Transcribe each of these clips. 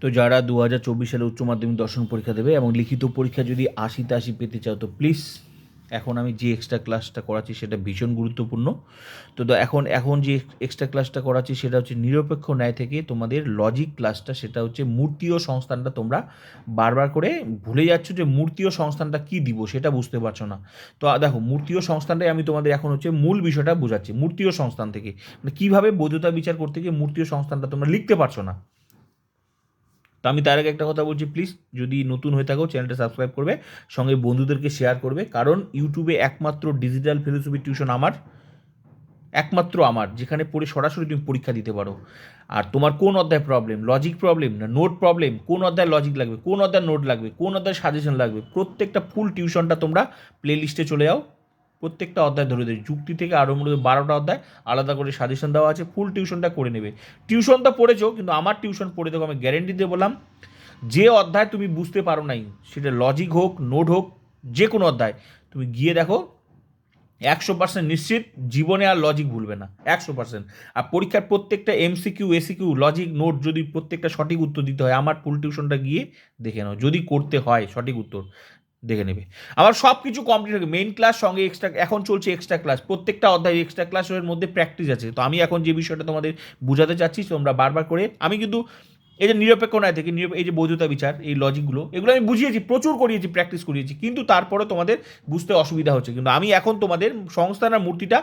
তো যারা দু হাজার চব্বিশ সালে উচ্চ মাধ্যমিক দর্শন পরীক্ষা দেবে এবং লিখিত পরীক্ষা যদি আশিতে আশি পেতে চাও, তো প্লিজ এখন আমি যে এক্সট্রা ক্লাসটা করাচ্ছি সেটা ভীষণ গুরুত্বপূর্ণ। তো এখন এখন যে এক্সট্রা ক্লাসটা করাচ্ছি সেটা হচ্ছে নিরপেক্ষ ন্যায় থেকে তোমাদের লজিক ক্লাসটা সেটা হচ্ছে মূর্তি ও সংস্থানটা তোমরা বারবার করে ভুলে যাচ্ছ যে মূর্তি ও সংস্থানটা কী দিব সেটা বুঝতে পারছ না। তো দেখো, মূর্তি ও সংস্থানটাই আমি তোমাদের এখন হচ্ছে মূল বিষয়টা বোঝাচ্ছি, মূর্তি সংস্থান থেকে। মানে কীভাবে বৈধতা বিচার করতে গিয়ে মূর্তি সংস্থানটা তোমরা লিখতে পারছ না। তো আমি তার আগে একটা কথা বলছি প্লিজ যদি নতুন হয়ে থাকো চ্যানেলটা সাবস্ক্রাইব করবে, সঙ্গে বন্ধুদেরকে শেয়ার করবে, কারণ ইউটিউবে একমাত্র ডিজিটাল ফিলোসফি টিউশন আমার, একমাত্র আমার, যেখানে পড়ে সরাসরি তুমি পরীক্ষা দিতে পারো। আর তোমার কোন অধ্যায় প্রবলেম লজিক প্রবলেম না নোট প্রবলেম কোন অধ্যায় লজিক লাগবে? কোন অধ্যায় নোট লাগবে? কোন অধ্যায় সাজেশন লাগবে? প্রত্যেকটা ফুল টিউশনটা তোমরা প্লে লিস্টে চলে যাও। প্রত্যেকটা অধ্যায় ধরে দেবে যুক্তি থেকে আরও মূলত বারোটা অধ্যায় আলাদা করে সাজেশন দেওয়া আছে ফুল টিউশনটা করে নেবে। টিউশন তো পড়েছো, কিন্তু আমার টিউশন পড়ে দেখো, আমি গ্যারেন্টি দিয়ে বললাম, যে অধ্যায় তুমি বুঝতে পারো নাই, সেটা লজিক হোক নোট হোক, যে কোনো অধ্যায়, তুমি গিয়ে দেখো, একশো পার্সেন্ট নিশ্চিত জীবনে আর লজিক ভুলবে না, একশো পার্সেন্ট আর পরীক্ষার প্রত্যেকটা এমসিকিউ এসিকিউ লজিক নোট যদি প্রত্যেকটা সঠিক উত্তর দিতে হয়, আমার ফুল টিউশনটা গিয়ে দেখে নাও, যদি করতে হয় সঠিক উত্তর। দেখে নেবে। আমার সব কিছু কমপ্লিট হবে মেন ক্লাস সঙ্গে এক্সট্রা এখন চলছে এক্সট্রা ক্লাস প্রত্যেকটা অধ্যায় এক্সট্রা ক্লাসের মধ্যে প্র্যাকটিস আছে। তো আমি এখন যে বিষয়টা তোমাদের বোঝাতে চাচ্ছি, তোমরা বারবার করে, আমি কিন্তু এই যে নিরপেক্ষ নয় থেকে এই যে বৈধতা বিচার, এই লজিকগুলো এগুলো আমি বুঝিয়েছি, প্রচুর করিয়েছি প্র্যাকটিস করিয়েছি। কিন্তু তারপরে তোমাদের বুঝতে অসুবিধা হচ্ছে। কিন্তু আমি এখন তোমাদের সংস্থান আর মূর্তিটা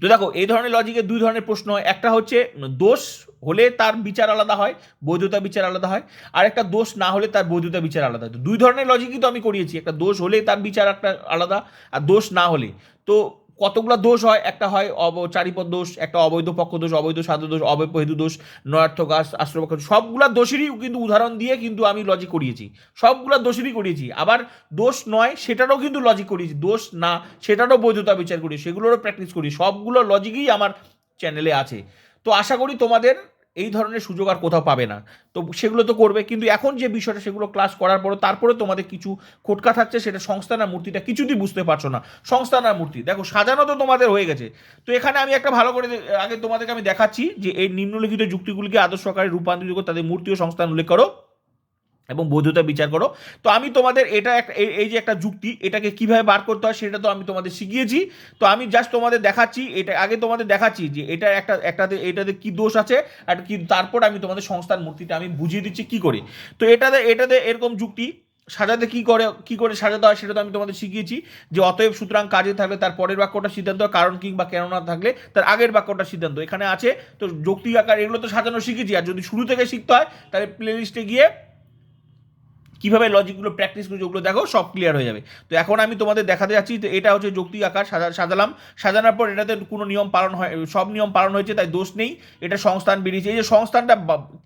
তো দেখো, এই ধরনের লজিকে দুই ধরনের প্রশ্ন হয়। একটা হচ্ছে দোষ হলে তার বিচার আলাদা হয়, বৈধতা বিচার আলাদা হয়, আর একটা দোষ না হলে তার বৈধতা বিচার আলাদা হয়। দুই ধরনের লজিকই তো আমি করিয়েছি। একটা দোষ হলে তার বিচার একটা আলাদা, আর দোষ না হলে। তো কতগুলো দোষ হয়? একটা হয় অব, চারিপদ দোষ, একটা অবৈধ পক্ষ দোষ, অবৈধ সাধু দোষ, অবৈধ দোষ, নয়ার্থক আস- আশ্রপক্ষ সবগুলা দোষেরই কিন্তু উদাহরণ দিয়ে কিন্তু আমি লজিক করিয়েছি। সবগুলা দোষেরই করিয়েছি। আবার দোষ নয়, সেটারও কিন্তু লজিক করিয়েছি। দোষ না, সেটারও বৈধতা বিচার করি সেগুলোরও প্র্যাকটিস করি সবগুলো লজিকই আমার চ্যানেলে আছে। তো আশা করি তোমাদের এই ধরনের সুযোগ আর কোথাও পাবে না। তো সেগুলো তো করবে, কিন্তু এখন যে বিষয়টা সেগুলো ক্লাস করার পরে তারপরে তোমাদের কিছু খোটকা থাকছে, সেটা সংস্থান আর মূর্তিটা কিছুতেই বুঝতে পারছ না। সংস্থান আর মূর্তি, দেখো সাজানো তো তোমাদের হয়ে গেছে। তো এখানে আমি একটা ভালো করে আগে তোমাদেরকে আমি দেখাচ্ছি যে এই নিম্নলিখিত যুক্তিগুলিকে আদর্শ আকারে রূপান্তরিত করে তাদের মূর্তি ও সংস্থান উল্লেখ করো। এবং বৈধতা বিচার করো। তো আমি তোমাদের এটা একটা, এই- যে একটা যুক্তি, এটাকে কীভাবে বার করতে হয় সেটা তো আমি তোমাদের শিখিয়েছি। তো আমি জাস্ট তোমাদের দেখাচ্ছি, এটা আগে তোমাদের দেখাচ্ছি যে এটা একটা, একটাতে, এটাতে কি দোষ আছে আর কি, তারপর আমি তোমাদের সংস্থার মূর্তিটা আমি বুঝিয়ে দিচ্ছি কি করে। তো এটাতে এটাতে এরকম যুক্তি, সাজাতে কি করে কি করে সাজাতে হয় সেটা তো আমি তোমাদের শিখিয়েছি যে অতএব সুতরাং কাজে থাকলে তার পরের বাক্যটা সিদ্ধান্ত, কারণ কিংবা কেন না থাকলে তার আগের বাক্যটা সিদ্ধান্ত। এখানে আছে, তো যৌক্তিক আকার, এগুলো তো সাজানো শিখেছি। আর যদি শুরু থেকে শিখতে হয়, তাহলে প্লে লিস্টে গিয়ে কীভাবে লজিকগুলো প্র্যাকটিস করে ওগুলো দেখো, সব ক্লিয়ার হয়ে যাবে। তো এখন আমি তোমাদের দেখাতে যাচ্ছি তো এটা হচ্ছে যৌক্তিক আকার, সাজা, সাজালাম। সাজানোর পর এটাতে কোনো নিয়ম পালন হয়, সব নিয়ম পালন হয়েছে, তাই দোষ নেই। এটা সংস্থান বেরিয়েছে। এই যে সংস্থানটা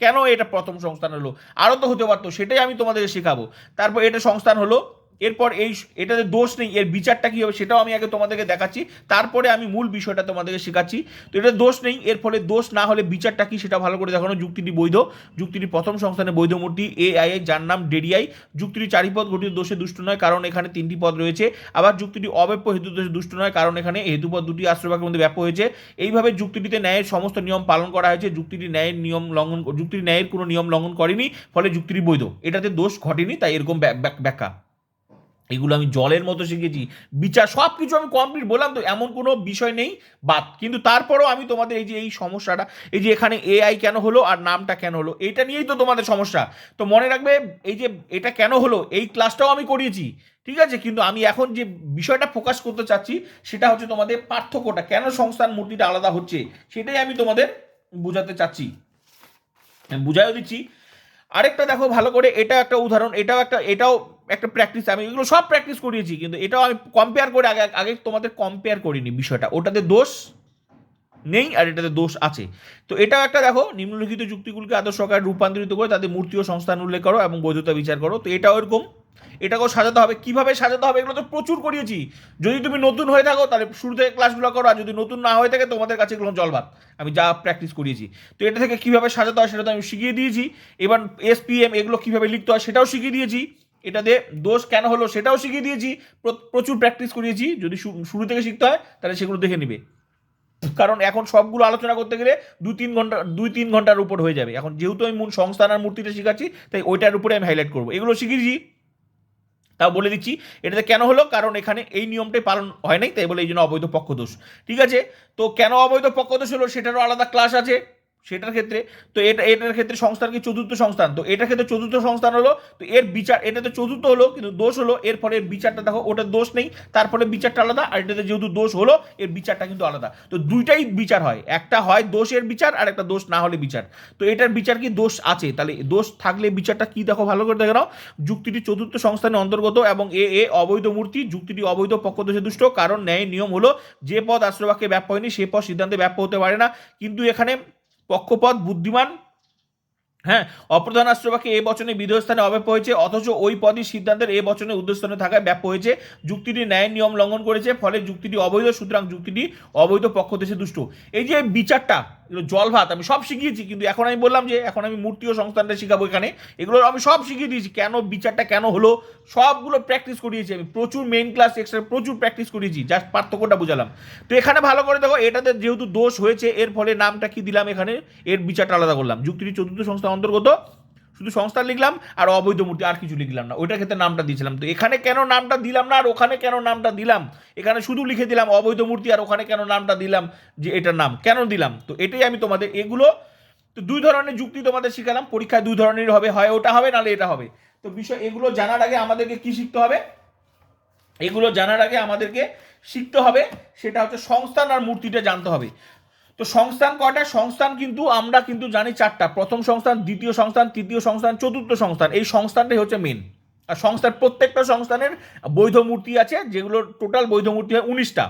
কেন এটা প্রথম সংস্থান হলো? আরও তো হতে পারতো, সেটাই আমি তোমাদের শেখাবো। তারপর এটা সংস্থান হলো এরপর এই এটাতে দোষ নেই, এর বিচারটা কী হবে সেটাও আমি আগে তোমাদেরকে দেখাচ্ছি। তারপরে আমি মূল বিষয়টা তোমাদেরকে শেখাচ্ছি। তো এটা দোষ নেই, এর ফলে দোষ না হলে বিচারটা কি সেটা ভালো করে দেখানো, যুক্তিটি বৈধ। যুক্তিটি প্রথম সংস্থানে বৈধ মূর্তি এ আই যার নাম ডেডিআই। যুক্তিটি চারি পদ গঠিত দোষে দুষ্ট নয়, কারণ এখানে তিনটি পদ রয়েছে। আবার যুক্তিটি অব্যাপ্য হেতু দোষে দুষ্ট নয়, কারণ এখানে হেতুপদ দুটি আশ্রয়বাক্যের মধ্যে ব্যাপ্য হয়েছে। এইভাবে যুক্তিটিতে ন্যায়ের সমস্ত নিয়ম পালন করা হয়েছে। যুক্তিটি ন্যায়ের নিয়ম লঙ্ঘন, যুক্তিটি ন্যায়ের কোনো নিয়ম লঙ্ঘন করেনি, ফলে যুক্তিটি বৈধ। এটাতে দোষ ঘটেনি, তাই এরকম ব্য- ব্য- ব্যাখ্যা। এগুলো আমি জলের মতো শিখেছি। বিচার সব কিছু আমি কমপ্লিট বললাম তো, এমন কোনো বিষয় নেই। বাদ, কিন্তু তারপরেও আমি তোমাদের এই যে এই সমস্যাটা, এই যে এখানে এআই কেন হলো আর নামটা কেন হলো, এটা নিয়েই তো তোমাদের সমস্যা। তো মনে রাখবে, এই যে এটা কেন হলো, এই ক্লাসটাও আমি করিয়েছি, ঠিক আছে? কিন্তু আমি এখন যে বিষয়টা ফোকাস করতে চাচ্ছি, সেটা হচ্ছে তোমাদের পার্থক্যটা, কেন সংস্থান মূর্তিটা আলাদা হচ্ছে, সেটাই আমি তোমাদের বোঝাতে চাচ্ছি। আমি বুঝাইও দিচ্ছি। আরেকটা দেখো, ভালো করে এটা একটা উদাহরণ, এটাও একটা, এটাও একটা প্র্যাকটিস আমি এগুলো সব প্র্যাকটিস করিয়েছি, কিন্তু এটাও আমি কম্পেয়ার করে আগে আগে তোমাদের কম্পেয়ার করিনি বিষয়টা। ওটাতে দোষ নেই আর এটাতে দোষ আছে। তো এটাও একটা দেখো, নিম্নলিখিত যুক্তিগুলোকে আদর্শ আকারে রূপান্তরিত করে তাদের মূর্তি ও সংস্থান উল্লেখ করো এবং বৈধতা বিচার করো। তো এটাও এরকম। এটাকেও সাজাতে হবে। কীভাবে সাজাতে হবে এগুলো তো প্রচুর করিয়েছি। যদি তুমি নতুন হয়ে থাকো, তাহলে শুরু থেকে ক্লাসগুলো করো, আর যদি নতুন না হয়ে থাকে, তোমাদের কাছে এগুলো জলবাদ আমি যা প্র্যাকটিস করিয়েছি। তো এটা থেকে কীভাবে সাজাতে হয় সেটা তো আমি শিখিয়ে দিয়েছি। এবার এসপিএম এগুলো কীভাবে লিখতে হয় সেটাও শিখিয়ে দিয়েছি। এটাতে দোষ কেন হলো সেটাও শিখিয়ে দিয়েছি প্রচুর প্র্যাকটিস করিয়েছি, যদি শুরু থেকে শিখতে হয়, তাহলে সেগুলো দেখে নিবে। কারণ এখন সবগুলো আলোচনা করতে গেলে দু তিন ঘণ্টা, দুই তিন ঘণ্টার উপর হয়ে যাবে। এখন যেহেতু আমি মূল সংস্থান আর মূর্তিটা শেখাচ্ছি, তাই ওইটার উপরে আমি হাইলাইট করব। এগুলো শিখিয়েছি, তাও বলে দিচ্ছি, এটাতে কেন হলো? কারণ এখানে এই নিয়মটাই পালন হয় নাই, তাই বলে এই জন্য অবৈধ পক্ষদোষ ঠিক আছে? তো কেন অবৈধ পক্ষদোষ হলো? সেটারও আলাদা ক্লাস আছে। সেটার ক্ষেত্রে, তো এটা, এটার ক্ষেত্রে সংস্থান কি চতুর্থ সংস্থান? তো এটার ক্ষেত্রে চতুর্থ সংস্থান হলো, তো এর বিচার, এটাতে চতুর্থ হলো, কিন্তু দোষ হলো এরপরে এর বিচারটা দেখো, ওটা দোষ নেই তারপরে বিচারটা আলাদা, আর এটাতে যেহেতু দোষ হলো, এর বিচারটা কিন্তু আলাদা। তো দুইটাই বিচার হয়, একটা হয় দোষের বিচার, আর একটা দোষ না হলে বিচার। তো এটার বিচার কি দোষ আছে? তাহলে দোষ থাকলে বিচারটা কি দেখো, ভালো করে দেখে নাও। যুক্তিটি চতুর্থ সংস্থানের অন্তর্গত এবং এ এ অবৈধ মূর্তি, যুক্তিটি অবৈধ, পক্ষ পক্ষদোষে দুষ্ট, কারণ ন্যায় নিয়ম হলো, যে পদ আশ্রবাক্যে ব্যাপ্য হয়নি, সে পদ সিদ্ধান্তে ব্যাপ্য হতে পারে না। কিন্তু এখানে পক্ষপদ বুদ্ধিমান হ্যাঁ অপ্রধান রাষ্ট্রবাকে এ বচনে বিধস্থানে অব্যাপ হয়েছে, অথচ ওই পদই সিদ্ধান্তের এ বচনে উদ্দেশ্যস্থানে থাকায় ব্যাপ হয়েছে, যুক্তিটি ন্যায় নিয়ম লঙ্ঘন করেছে, ফলে যুক্তিটি অবৈধ, সুতরাং যুক্তিটি অবৈধ পক্ষ দেশে দুষ্ট। এই যে বিচারটা জল ভাত, আমি সব শিখিয়েছি, কিন্তু এখন আমি বললাম যে, এখন আমি মূর্তি ও সংস্থানটা শিখাবো এখানে। এগুলো আমি সব শিখিয়ে দিয়েছি, কেন বিচারটা কেন হলো, সবগুলো প্র্যাকটিস করিয়েছি আমি। প্রচুর মেইন ক্লাস এক্সট্রা প্রচুর প্র্যাকটিস করিয়েছি জাস্ট পার্থক্যটা বোঝালাম। তো এখানে ভালো করে দেখো, এটাতে যেহেতু দোষ হয়েছে, এর ফলে নামটা কি দিলাম এখানে, এর বিচারটা আলাদা করলাম। যুক্তিটি চতুর্থ সংস্থা অন্তর্গত। শুধু সংস্থা লিখলাম আর অবৈধ মূর্তি আর কিছু লিখলাম না। ওইটার ক্ষেত্রে নামটা দিয়েছিলাম তো। এখানে কেন নামটা দিলাম না আর ওখানে কেন নামটা দিলাম? এখানে শুধু লিখে দিলাম অবৈধ মূর্তি আর ওখানে কেন নামটা দিলাম যে এটার নাম? কেন দিলাম? তো এটাই আমি তোমাদের এগুলো তো দুই ধরনের যুক্তি তোমাদের শিখালাম। পরীক্ষায় দুই ধরনের হবে, হয় ওটা হবে, নাহলে এটা হবে। তো বিষয় এগুলো জানার আগে আমাদেরকে কি শিখতে হবে? এগুলো জানার আগে আমাদেরকে শিখতে হবে। সেটা হচ্ছে সংস্থান আর মূর্তিটা জানতে হবে। তো সংস্থান কয়টা? সংস্থান কিন্তু আমরা কিন্তু জানি চারটা। প্রথম সংস্থান, দ্বিতীয় সংস্থান, তৃতীয় সংস্থান, চতুর্থ সংস্থান। এই সংস্থানটাই হচ্ছে মেন আর সংস্থার প্রত্যেকটা সংস্থানের বৈধ মূর্তি আছে যেগুলো টোটাল বৈধ মূর্তি হয় উনিশটা।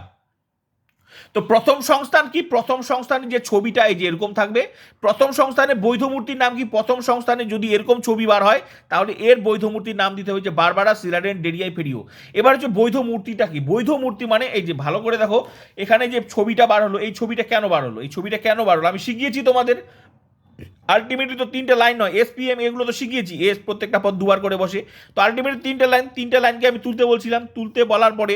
তো প্রথম সংস্থান কি? প্রথম সংস্থানে যে ছবিটা, এই যে এরকম থাকবে। প্রথম সংস্থানে বৈধ মূর্তির নাম কি? প্রথম সংস্থানে যদি এরকম ছবি বার হয়, তাহলে এর বৈধ মূর্তির নাম দিতে যে বারবারা, সিলাডেন, ডেরিয়াই, ফেরিও। এবার হচ্ছে বৈধ মূর্তিটা কি? বৈধ মূর্তি মানে এই যে ভালো করে দেখো, এখানে যে ছবিটা বার হলো, এই ছবিটা কেন বার হলো? এই ছবিটা কেন বার হলো? আমি শিখিয়েছি তোমাদের। আলটিমেটলি তো তিনটে লাইন নয়। এসপিএম এগুলো তো শিখিয়েছি। এস প্রত্যেকটা পদ দুবার করে বসে। তো আলটিমেটলি তিনটে লাইন, তিনটে লাইনকে আমি তুলতে বলছিলাম। তুলতে বলার পরে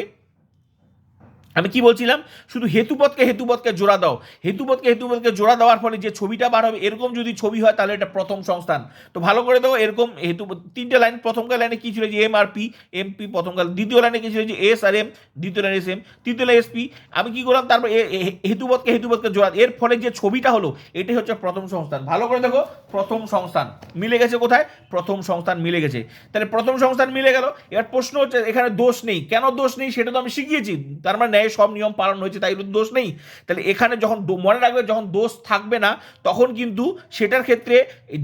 আমি কি বলছিলাম? শুধু হেতুপথকে হেতুপথকে জোড়া দাও। হেতুপথকে হেতুপথকে জোড়া দেওয়ার ফলে যে ছবিটা বার হবে, এরকম যদি ছবি হয়, তাহলে এটা প্রথম সংস্থান। তো ভালো করে দেখো, এরকম হেতু তিনটে লাইন, প্রথমকার লাইনে কি ছিল যে এম আর পি এম পি দ্বিতীয় লাইনে কি ছিল যে এস আর এম, দ্বিতীয় লাইনে এস এম, তৃতীয় লাইনে এস পি। আমি কি করলাম, তারপর হেতুপথকে হেতুপথকে জোড়া, এর ফলে যে ছবিটা হলো, এটাই হচ্ছে প্রথম সংস্থান। ভালো করে দেখো, প্রথম সংস্থান মিলে গেছে কোথায়? প্রথম সংস্থান মিলে গেছে। তাহলে প্রথম সংস্থান মিলে গেল, এবার প্রশ্ন হচ্ছে, এখানে দোষ নেই। কেন দোষ নেই সেটা তো আমি শিখিয়েছি। তার মানে ন্যায় সব নিয়ম পালন হয়েছে, তাই দোষ নেই। তাহলে এখানে যখন মনে রাখবে যখন দোষ থাকবে না, তখন কিন্তু সেটার ক্ষেত্রে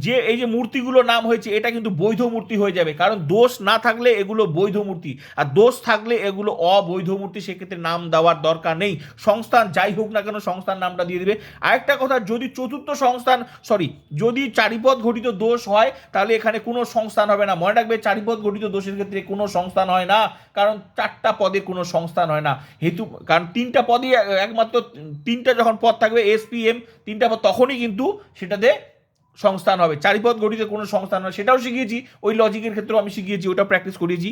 যে, এই যে মূর্তিগুলো নাম হয়েছে, এটা কিন্তু বৈধ মূর্তি হয়ে যাবে। কারণ দোষ না থাকলে এগুলো বৈধ মূর্তি। আর দোষ থাকলে এগুলো অবৈধ মূর্তি, সেক্ষেত্রে নাম দেওয়ার দরকার নেই। সংস্থান যাই হোক না কেন সংস্থান নামটা দিয়ে দেবে। আরেকটা কথা, যদি চতুর্থ সংস্থান সরি যদি চারিপদ ঘটিত দোষ হয়, তাহলে এখানে কোনো সংস্থান হবে না। মনে রাখবে চারিপদ ঘটিত দোষের ক্ষেত্রে কোনো সংস্থান হয় না। কারণ চারটা পদে কোনো সংস্থান হয় না। হেতু কারণ তিনটা পদই একমাত্র তিনটা যখন পদ থাকবে এসপিএম তিনটা পদ, তখনই কিন্তু সেটাতে সংস্থান হবে। চারিপদ গঠিত কোনো সংস্থান হয় সেটাও শিখিয়েছি, ওই লজিকের ক্ষেত্রেও আমি শিখিয়েছি, ওটা প্র্যাকটিস করিয়েছি।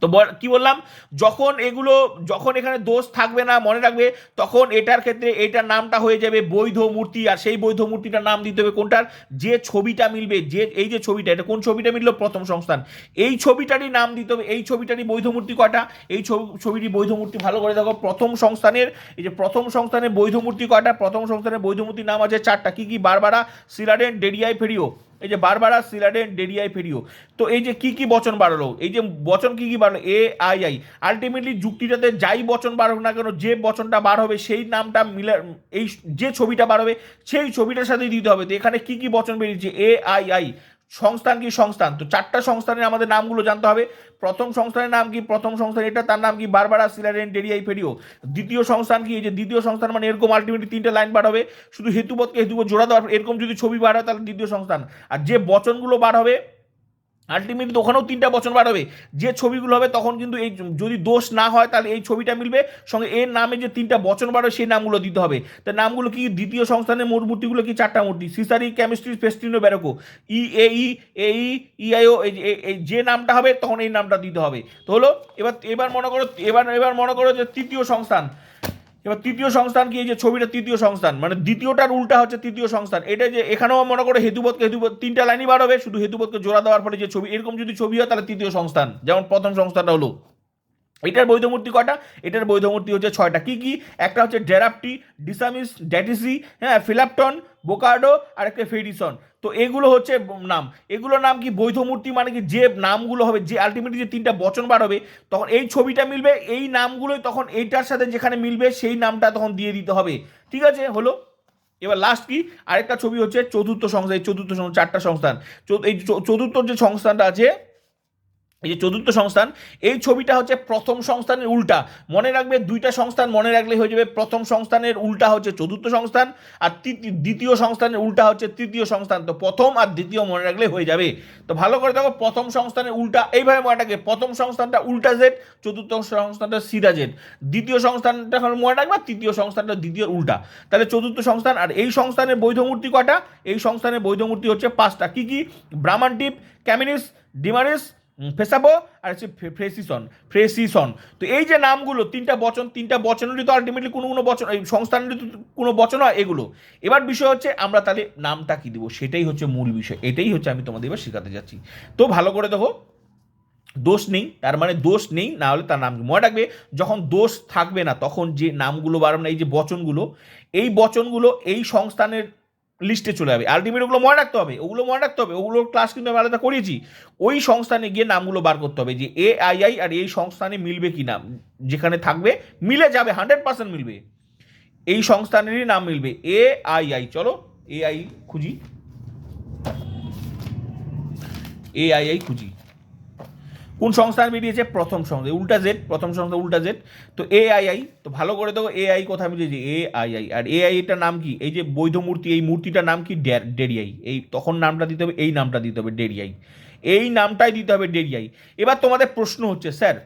তো কি বললাম? যখন এগুলো, যখন এখানে দোষ থাকবে না, মনে রাখবে, তখন এটার ক্ষেত্রে এটার নামটা হয়ে যাবে বৈধ মূর্তি, আর সেই বৈধ মূর্তিটার নাম দিতে হবে কোনটার? যে ছবিটা মিলবে, যে, এই যে ছবিটা, এটা কোন ছবিটা মিললো? প্রথম সংস্থান। এই ছবিটারই নাম দিতে হবে, এই ছবিটারই বৈধ মূর্তি কয়টা? এই ছবি, ছবিটি বৈধ মূর্তি ভালো করে দেখো, প্রথম সংস্থানের, এই যে প্রথম সংস্থানের বৈধ মূর্তি কয়টা? প্রথম সংস্থানের বৈধ মূর্তির নাম আছে চারটা। কি কি? Barbara, Celarent Darii Ferio. এই যে বারবার, সিলাডেন ডেরিয়াই ফেরিও। তো এই যে কি কি বচন বাড়ালো? এই যে বচন কি কি বাড়লো? এ আই আই আলটিমেটলি যুক্তিটাতে যাই বচন বার হোক না কেন, যে বচনটা বার হবে, সেই নামটা মিলে, এই যে ছবিটা বার হবে, সেই ছবিটার সাথে দিতে হবে। তো এখানে কি কি বচন বেরিয়েছে? এ আই আই সংস্থান কি সংস্থান? তো চারটা সংস্থানের আমাদের নামগুলো জানতে হবে। প্রথম সংস্থানের নাম কি? প্রথম সংস্থান এটা, তার নাম কি? Barbara Celarent Darii Ferio. দ্বিতীয় সংস্থান কি? এই যে দ্বিতীয় সংস্থান মানে এরকম আলটিমেটলি তিনটা লাইন বার হবে। শুধু হেতুপথকে হেতুপথ জোড়া দেওয়ার, এরকম যদি ছবি বার হয় তাহলে দ্বিতীয় সংস্থান। আর যে বচনগুলো বার হবে আলটিমেটলি ওখানেও তিনটা বার হবে। যে ছবিগুলো হবে তখন কিন্তু এই যদি দোষ না হয় তাহলে এই ছবিটা মিলবে। সঙ্গে এর নামে যে তিনটা বচন বাড়বে সেই নামগুলো দিতে হবে। তা নামগুলো কি? দ্বিতীয় সংস্থানের মোট মূর্তিগুলো কি? চারটা মূর্তি। সিসারি কেমিস্ট্রি ফেস্টিনো ব্যারোকো ই এ ই এ ই ইআইও এই যে নামটা হবে তখন এই নামটা দিতে হবে। তো হলো, এবার এবার মনে করো, এবার এবার মনে করো যে তৃতীয় সংস্থান। এবার তৃতীয় সংস্থান কি? এই যে ছবিটা তৃতীয় সংস্থান মানে দ্বিতীয়টার উল্টা হচ্ছে তৃতীয় সংস্থান। এটা যে এখানেও মনে করে হেতুবোধকে হেতুবোধ তিনটা লাইনই বার হবে শুধু হেতুবোধকে জোড়া দেওয়ার পরে যে ছবি, এরকম যদি ছবি হয় তাহলে তৃতীয় সংস্থান, যেমন প্রথম সংস্থানটা হলো। এটার বৈধ মূর্তি কটা? এটার বৈধ মূর্তি হচ্ছে ছয়টা। কি কি? একটা হচ্ছে ডেরাপটি, ডিসামিস ড্যাটিসি হ্যাঁ ফিলাপটন বোকার্ডো আর একটা ফেডিসন তো এগুলো হচ্ছে নাম। এগুলোর নাম কি? বৈধ মূর্তি মানে কি? যে নামগুলো হবে, যে আলটিমেটলি যে তিনটা বচন বার হবে, তখন এই ছবিটা মিলবে, এই নামগুলোই তখন এইটার সাথে যেখানে মিলবে, সেই নামটা তখন দিয়ে দিতে হবে। ঠিক আছে? হলো? এবার লাস্ট কি? আরেকটা ছবি হচ্ছে চতুর্থ সংস্থা, এই চতুর্থ সংস্থা, চারটা সংস্থান। এই চতুর্থ যে সংস্থানটা আছে এই যে চতুর্থ সংস্থান, এই ছবিটা হচ্ছে প্রথম সংস্থানের উল্টা। মনে রাখবে, দুইটা সংস্থান মনে রাখলে হয়ে যাবে। প্রথম সংস্থানের উল্টা হচ্ছে চতুর্থ সংস্থান আর দ্বিতীয় সংস্থানের উল্টা হচ্ছে তৃতীয় সংস্থান। তো প্রথম আর দ্বিতীয় মনে রাখলে হয়ে যাবে। তো ভালো করে দেখো, প্রথম সংস্থানের উল্টা, এইভাবে মনে রাখবে, প্রথম সংস্থানটা উল্টা জেড, চতুর্থ সংস্থানটা সিধা জেড। দ্বিতীয় সংস্থানটা মনে রাখবে, তৃতীয় সংস্থানটা দ্বিতীয় উল্টা। তাহলে চতুর্থ সংস্থান আর এই সংস্থানের বৈধ মূর্তি কটা? এই সংস্থানের বৈধ মূর্তি হচ্ছে পাঁচটা। কি কি? ব্রাহ্মণটিপ ক্যামিনিস, ডিমারিস ফেসাবো আর হচ্ছে ফ্রেসিসন ফ্রেসিসন। তো এই যে নামগুলো, তিনটা বচন, তিনটা বচনেরই তো আলটিমেটলি কোনো কোনো বচন, এই সংস্থানেরই কোনো বচন হয় এগুলো। এবার বিষয় হচ্ছে আমরা তাহলে নামটা কি দেবো? সেটাই হচ্ছে মূল বিষয়। এটাই হচ্ছে আমি তোমাদের এবার শেখাতে যাচ্ছি। তো ভালো করে দেখো, দোষ নেই, তার মানে দোষ নেই, না হলে তার নাম? মনে রাখবে, যখন দোষ থাকবে না, তখন যে নামগুলো বাড়বে না এই যে বচনগুলো, এই বচনগুলো এই সংস্থানের লিস্টে চলে যাবে। আলটিমেট ওগুলো মনে রাখতে হবে, ওগুলো মনে রাখতে হবে, ওগুলোর ক্লাস কিন্তু আমি আলাদা করিয়েছি ওই সংস্থানে গিয়ে নামগুলো বার করতে হবে যে এ আই আই আর এই সংস্থানে মিলবে কি নাম যেখানে থাকবে, মিলে যাবে হান্ড্রেড পার্সেন্ট মিলবে। এই সংস্থানেরই নাম মিলবে এ আই আই চলো এ আই খুঁজি। এ আই আই খুঁজি। কোন সংস্থান বেরিয়েছে প্রথম সংস্থা উল্টা জেড প্রথম সংস্থা উল্টা জেড তো এ আই আই তো ভালো করে দেখো এ আই কোথায় মিলেছে এ আই আই আর এ আই এটার নাম কি? এই যে বৈধ মূর্তি এই মূর্তিটার নাম কি? ডেরিয়াই এই তখন নামটা দিতে হবে, এই নামটা দিতে হবে ডেরিয়াই এই নামটাই দিতে হবে ডেরিয়াই এবার তোমাদের প্রশ্ন হচ্ছে, স্যার,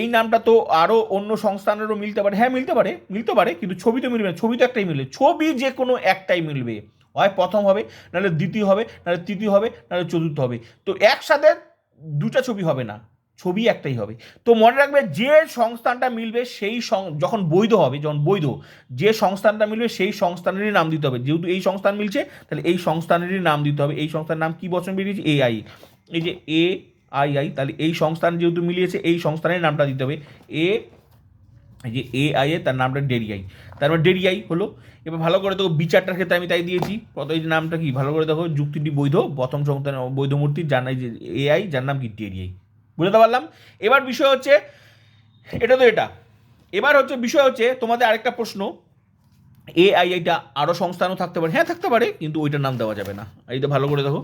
এই নামটা তো আরও অন্য সংস্থানেরও মিলতে পারে। হ্যাঁ মিলতে পারে মিলতে পারে, কিন্তু ছবি তো মিলবে না, ছবি তো একটাই মিলবে। ছবি যে কোনো একটাই মিলবে। হয় প্রথম হবে, নাহলে দ্বিতীয় হবে, নাহলে তৃতীয় হবে, নাহলে চতুর্থ হবে। তো একসাথে দুটা ছবি হবে না, ছবি একটাই হবে। তো মনে রাখবে যে সংস্থানটা মিলবে সেই যখন বৈধ হবে, যখন বৈধ, যে সংস্থানটা মিলবে সেই সংস্থানেরই নাম দিতে হবে। যেহেতু এই সংস্থান মিলছে, তাহলে এই সংস্থানেরই নাম দিতে হবে। এই সংস্থার নাম কি বচন বেরিয়েছে? এ আই এই যে এ আই আই তাহলে এই সংস্থান যেহেতু মিলিয়েছে, এই সংস্থানের নামটা দিতে হবে। এ যে এ আই এ তার নামটা ডেরিয়াই তারপর ডেরিয়াই হলো, এবার ভালো করে দেখো বিচারটার ক্ষেত্রে আমি তাই দিয়েছি। কত এই নামটা কি? ভালো করে দেখো, যুক্তিটি বৈধ, প্রথম সংস্থান বৈধ মূর্তি, যার নাই যে এআই যার নাম কি? ডেরিয়াই বুঝতে পারলাম? এবার বিষয় হচ্ছে, এটা তো এটা। এবার হচ্ছে বিষয় হচ্ছে, তোমাদের আরেকটা প্রশ্ন। এ আই আইটা আরও সংস্থানও থাকতে পারে। হ্যাঁ থাকতে পারে, কিন্তু ওইটার নাম দেওয়া যাবে না। এইটা ভালো করে দেখো,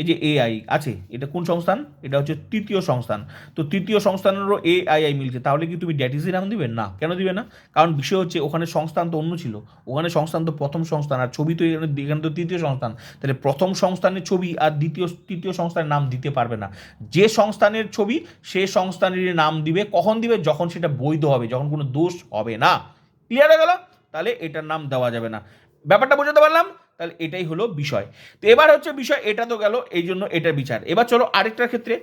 এই যে এ আই আছে, এটা কোন সংস্থান? এটা হচ্ছে তৃতীয় সংস্থান। তো তৃতীয় সংস্থানেরও এ আই আই মিলছে। তাহলে কি তুমি ড্যাটিসি নাম দিবে? না। কেন দিবে না? কারণ বিষয় হচ্ছে, ওখানে সংস্থান তো অন্য ছিল। ওখানে সংস্থান তো প্রথম সংস্থান, আর ছবি তো এখানে এখানে তো তৃতীয় সংস্থান। তাহলে প্রথম সংস্থানের ছবি আর দ্বিতীয়, তৃতীয় সংস্থানের নাম দিতে পারবে না। যে সংস্থানের ছবি, সে সংস্থানের নাম দিবে। কখন দিবে? যখন সেটা বৈধ হবে, যখন কোনো দোষ হবে না। ক্লিয়ার হয়ে গেল? তাহলে এটার নাম দেওয়া যাবে না। ব্যাপারটা বোঝাতে পারলাম? তাহলে এটাই হলো বিষয়। তো এবার হচ্ছে বিষয়, এটা তো গেল, এই জন্য এটার বিচার। এবার চলো আরেকটার ক্ষেত্রে।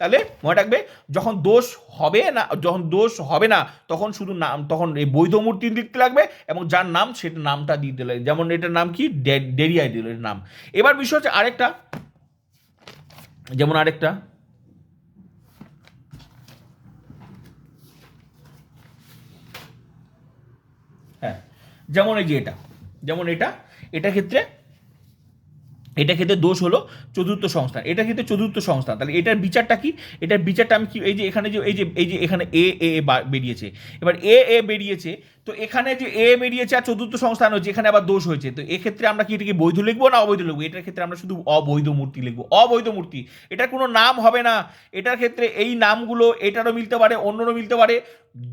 তাহলে মনে রাখবে, যখন দোষ হবে না, যখন দোষ হবে না, তখন শুধু নাম, তখন এই বৈধ মূর্তি লিখতে লাগবে এবং যার নাম সেটা নামটা দিয়ে দিলে। যেমন এটার নাম কি? ডেরিয়াই দিল এর নাম। এবার বিষয় হচ্ছে আরেকটা। যেমন আরেকটা হ্যাঁ যেমন এই যে এটা, যেমন এটা এটা ক্ষেত্রে এটা ক্ষেত্রে দোষ হলো চতুর্থ সংস্থান। এটা ক্ষেত্রে চতুর্থ সংস্থান। তাহলে এটার বিচারটা কি? এটার বিচারটা আমি কি, এই যে এখানে যে, এই যে এই যে এখানে এ এ বেরিয়েছে। এবার এ এ বেরিয়েছে, তো এখানে যে এ বেরিয়েছে আর চতুর্থ সংস্থান হচ্ছে এখানে আবার দোষ হয়েছে। তো এক্ষেত্রে আমরা কি এটাকে বৈধ লিখব না অবৈধ লিখব? এটার ক্ষেত্রে আমরা শুধু অবৈধ মূর্তি লিখব। অবৈধ মূর্তি। এটার কোনো নাম হবে না। এটার ক্ষেত্রে এই নামগুলো, এটারও মিলতে পারে, অন্যরও মিলতে পারে।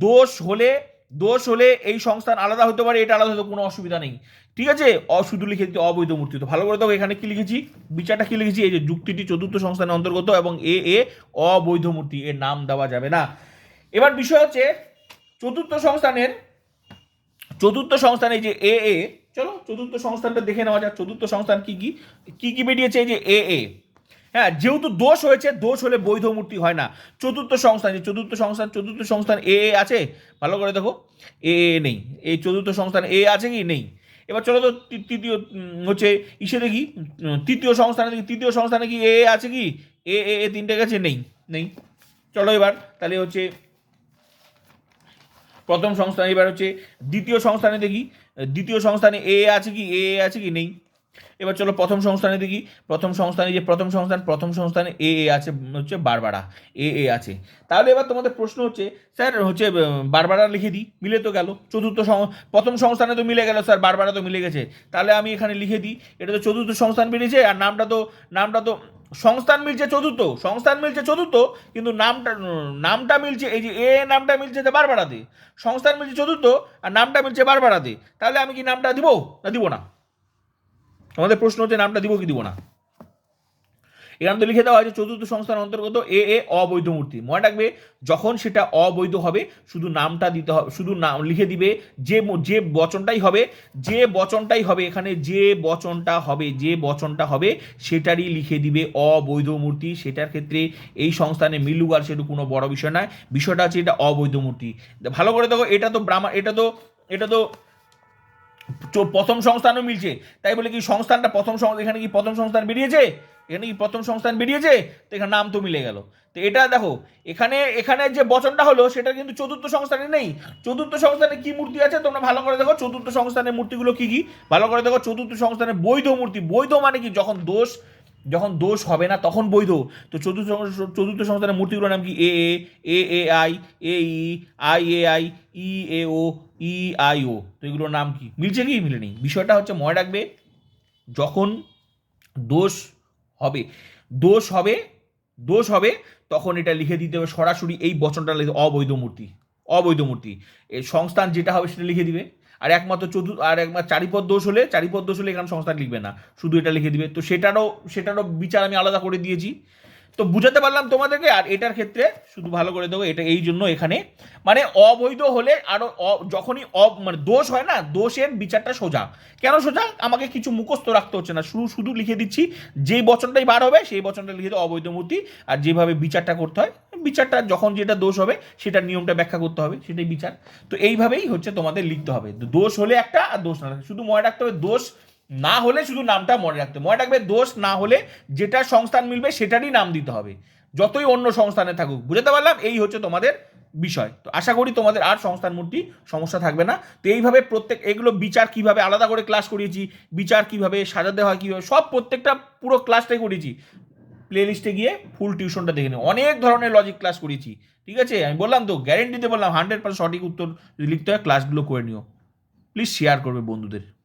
দোষ হলে দোষ হলে এই সংস্থান আলাদা হতে পারে, এটা আলাদা হতে কোনো অসুবিধা নেই। ঠিক আছে? অ, শুধু লিখে দিতে অবৈধ মূর্তি। তো ভালো করে দেখো, এখানে কি লিখেছি? বিচারটা কি লিখেছি? এই যে যুক্তিটি চতুর্থ সংস্থানের অন্তর্গত এবং এ এ, অবৈধ মূর্তি, এর নাম দেওয়া যাবে না। এবার বিষয় হচ্ছে, চতুর্থ সংস্থানের, চতুর্থ সংস্থান এই যে এ এ, চলো, চতুর্থ সংস্থানটা দেখে নেওয়া যাক। চতুর্থ সংস্থান কি কি? কি কি বেরিয়েছে? এই যে এ এ। হ্যাঁ যেহেতু দোষ হয়েছে, দোষ হলে বৈধ মূর্তি হয় না। চতুর্থ সংস্থান, যে চতুর্থ সংস্থান চতুর্থ সংস্থান এ আছে? ভালো করে দেখো। এ নেই। এই চতুর্থ সংস্থান এ আছে কি? নেই। এবার চলো তো তৃতীয় হচ্ছে ইসে দেখি। তৃতীয় সংস্থানে দেখি। তৃতীয় সংস্থানে কি এ আছে কি? এ এ এ তিনটে গেছে? নেই। নেই। চলো এবার তাহলে হচ্ছে প্রথম সংস্থান, এবার হচ্ছে দ্বিতীয় সংস্থানে দেখি। দ্বিতীয় সংস্থানে এ আছে কি? এ আছে কি? নেই। এবার চলো প্রথম সংস্থানে দেখি। প্রথম সংস্থানে যে প্রথম সংস্থান, প্রথম সংস্থানে এ এ আছে হচ্ছে বারবারা। এ এ আছে। তাহলে এবার তোমাদের প্রশ্ন হচ্ছে, স্যার হচ্ছে বারবারা লিখে দিই, মিলে তো গেল। চতুর্থ প্রথম সংস্থানে তো মিলে গেল, স্যার, বারবারা তো মিলে গেছে। তাহলে আমি এখানে লিখে দিই, এটা তো চতুর্থ সংস্থান বেরিয়েছে, আর নামটা তো নামটা তো, সংস্থান মিলছে চতুর্থ, সংস্থান মিলছে চতুর্থ, কিন্তু নামটা নামটা মিলছে, এই যে এ নামটা মিলছে যে বারবারাতে। সংস্থান মিলছে চতুর্থ, আর নামটা মিলছে বারবারাতে। তাহলে আমি কি নামটা দিব, না দিব না? আমাদের প্রশ্ন হচ্ছে, নামটা দিব কি দিব না? এখানে তো লিখে দেওয়া হয়েছে চতুর্থ সংস্থার অন্তর্গত এ এ অবৈধ মূর্তি। মনে রাখবে, যখন সেটা অবৈধ হবে, শুধু নামটা দিতে হবে, শুধু নাম লিখে দিবে, যে যে বচনটাই হবে, যে বচনটাই হবে, এখানে যে বচনটা হবে, যে বচনটা হবে, সেটারই লিখে দিবে অবৈধ মূর্তি। সেটার ক্ষেত্রে এই সংস্থানে মিলুক আর সেটু কোনো বড় বিষয় নয়। বিষয়টা হচ্ছে এটা অবৈধ মূর্তি। ভালো করে দেখো, এটা তো ব্রাহ্মণ এটা তো এটা তো প্রথম সংস্থানও মিলছে। তাই বলে কি সংস্থানটা প্রথম এখানে কি প্রথম সংস্থান বেরিয়েছে? এখানে কি প্রথম সংস্থান বেরিয়েছে? তো এখানে নাম তো মিলে গেল। তো এটা দেখো, এখানে এখানে যে বচনটা হলো, সেটা কিন্তু চতুর্থ সংস্থানে নেই। চতুর্থ সংস্থানে কি মূর্তি আছে? তোমরা ভালো করে দেখো, চতুর্থ সংস্থানের মূর্তিগুলো কি কি? ভালো করে দেখো, চতুর্থ সংস্থানে বৈধ মূর্তি। বৈধ মানে কি? যখন দোষ যখন দোষ হবে না, তখন বৈধ। তো চতুর্থ চতুর্থ সংস্থানের মূর্তিগুলোর নাম কি? A A A A, I, A, E, I, A, I, E, A, O, E, I, O. তো এগুলোর নাম কি? মিলছে কি? মিলেনি। বিষয়টা হচ্ছে মনে রাখবে, যখন দোষ হবে দোষ হবে দোষ হবে, তখন এটা লিখে দিতে হবে সরাসরি এই বচনটা লিখে অবৈধ মূর্তি। অবৈধ মূর্তি। সংস্থান যেটা হবে সেটা লিখে দিবে। আর একমাত্র চতুর্থ আর একমাত্র চারিপদ দোষ হলে, চারিপদ দোষ হলে এখানে সংস্থান লিখবে না। শুধু এটা লিখে দিবে। তো সেটারও সেটারও বিচার আমি আলাদা করে দিয়েছি। তো বুঝাতে পারলাম তোমাদেরকে, আর এটার ক্ষেত্রে শুধু ভালো করে দেবো এটা এই জন্য এখানে। মানে অবৈধ হলে আরও যখনই অ মানে দোষ হয় না, দোষের বিচারটা সোজা। কেন সোজা? আমাকে কিছু মুখস্থ রাখতে হচ্ছে না। শুধু শুধু লিখে দিচ্ছি, যেই বচনটাই বার হবে, সেই বচনটা লিখে দেবো অবৈধ মূর্তি। আর যেভাবে বিচারটা করতে হয়, বিচারটা যখন যেটা দোষ হবে, সেটার নিয়মটা ব্যাখ্যা করতে হবে, সেটাই বিচার। তো এইভাবেই হচ্ছে তোমাদের লিখতে হবে। দোষ হলে একটা, আর দোষ না শুধু মনে রাখতে হবে, দোষ না হলে শুধু নামটা মনে রাখতে মনে রাখবে দোষ না হলে যেটা সংস্থান মিলবে সেটারই নাম দিতে হবে। যতই অন্য সংস্থানে থাকুক। বুঝতে পারলাম? এই হচ্ছে তোমাদের বিষয়। তো আশা করি তোমাদের আর সংস্থান মূর্তি সমস্যা থাকবে না। তো এইভাবে প্রত্যেক এগুলো বিচার কীভাবে আলাদা করে ক্লাস করিয়েছি, বিচার কীভাবে সাজাতে হয়, কীভাবে সব প্রত্যেকটা পুরো ক্লাসটাই করেছি। প্লে লিস্টে গিয়ে ফুল টিউশনটা দেখে নিও অনেক ধরনের লজিক ক্লাস করিয়েছি ঠিক আছে? আমি বললাম তো গ্যারেন্টিতে বললাম হান্ড্রেড পার্সেন্ট সঠিক উত্তর যদি লিখতে হয় ক্লাসগুলো করে নিও। প্লিজ শেয়ার করবে বন্ধুদের।